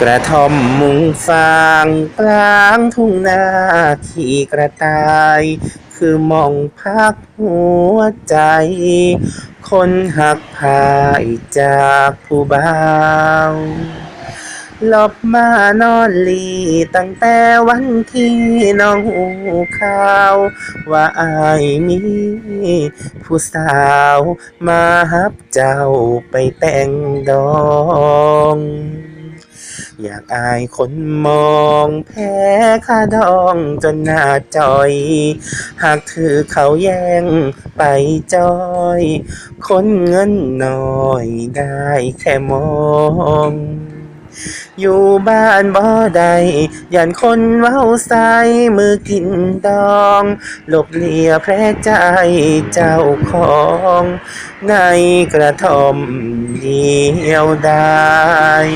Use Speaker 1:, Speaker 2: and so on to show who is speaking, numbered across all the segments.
Speaker 1: กระท่อมมุงฟางกลางทุ่งนาขี่กระต่าย คือมองพักหัวใจ คนหักพายจากผู้บ่าว หลบมานอนลีตั้งแต่วันที่น้องหูข่าว ว่าอายมี ผู้สาวมาฮับเจ้าไปแต่งดองอยากอายคนมองแพ้ค่าดองจนหน้าจอย หากถือเขาแย่งไปจอย คนเงินน้อยได้แค่มอง อยู่บ้านบ่ได้ยันคนเว้าใส่มือกินดองหลบเลียแพร่ใจเจ้าของ ในกระท่อมเดียวดาย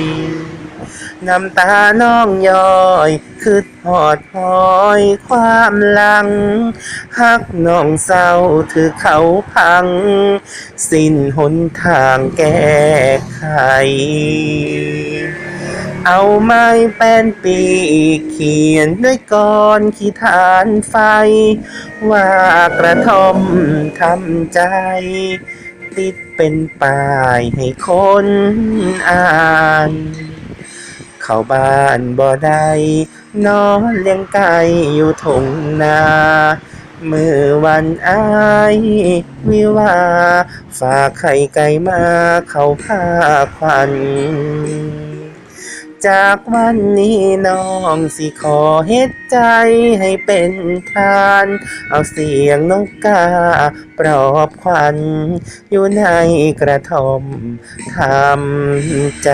Speaker 1: น้ำตาน้องย้อยคือหอดหอยความลัง หักน้องเศร้าถือเขาพัง สิ้นหนทางแก้ไข เอาไม้แป้นปีกเขียนด้วยกรขีฐานไฟ ว่ากระทอมทำใจ ติดเป็นป้ายให้คนอ่านเข้าบ้านบ่ได้นอนเลี้ยงไก่อยู่ทงนามือวันอายวิวา ฝากไข่ไก่มาเข้าผ้าควัน จากวันนี้น้องสิขอเฮ็ดใจให้เป็นทาน เอาเสียงนกกาปลอบควันอยู่ในกระท่อมทำใจ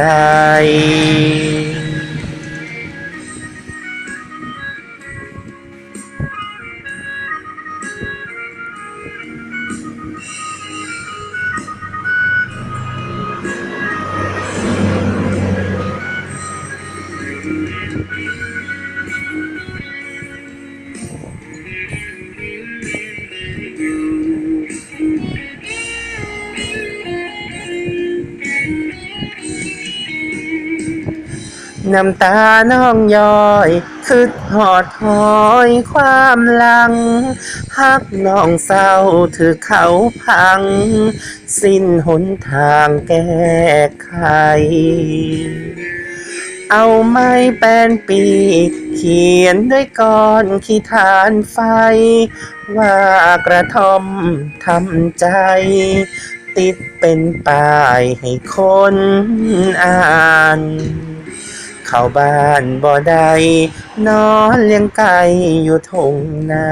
Speaker 1: น้ำตาน้องย้อยคือหอดหอยความหลังหักน้องเศร้าถือเขาพัง สิ้นหนทางแก้ไข เอาไม้แป้นปีกเขียนด้วยก้อนขี้ฐานไฟ ว่ากระทอมทำใจติดเป็นป้ายให้คนอ่าน เข้าบ้านบ่ได้นอนเลี้ยงไก่อยู่ทงนา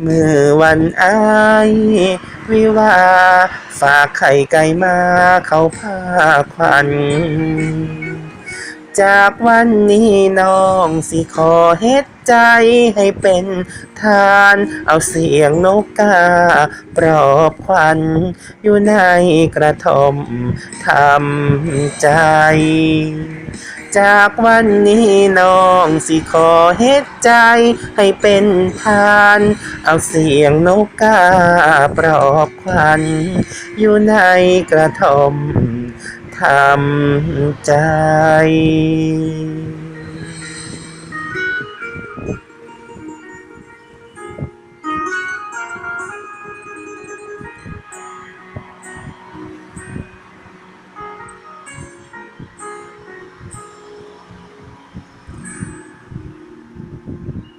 Speaker 1: เมื่อวันอายวิวาฝากไข่ไก่มาเข้าผ้าควันจากวันนี้น้องสิขอเฮ็ดใจให้เป็นทาน เอาเสียงนกกาปลอบควันอยู่ในกระท่อมทำใจ จากวันนี้น้องสิขอเฮ็ดใจให้เป็นทาน เอาเสียงนกกาปลอบควันอยู่ในกระท่อมทำใจ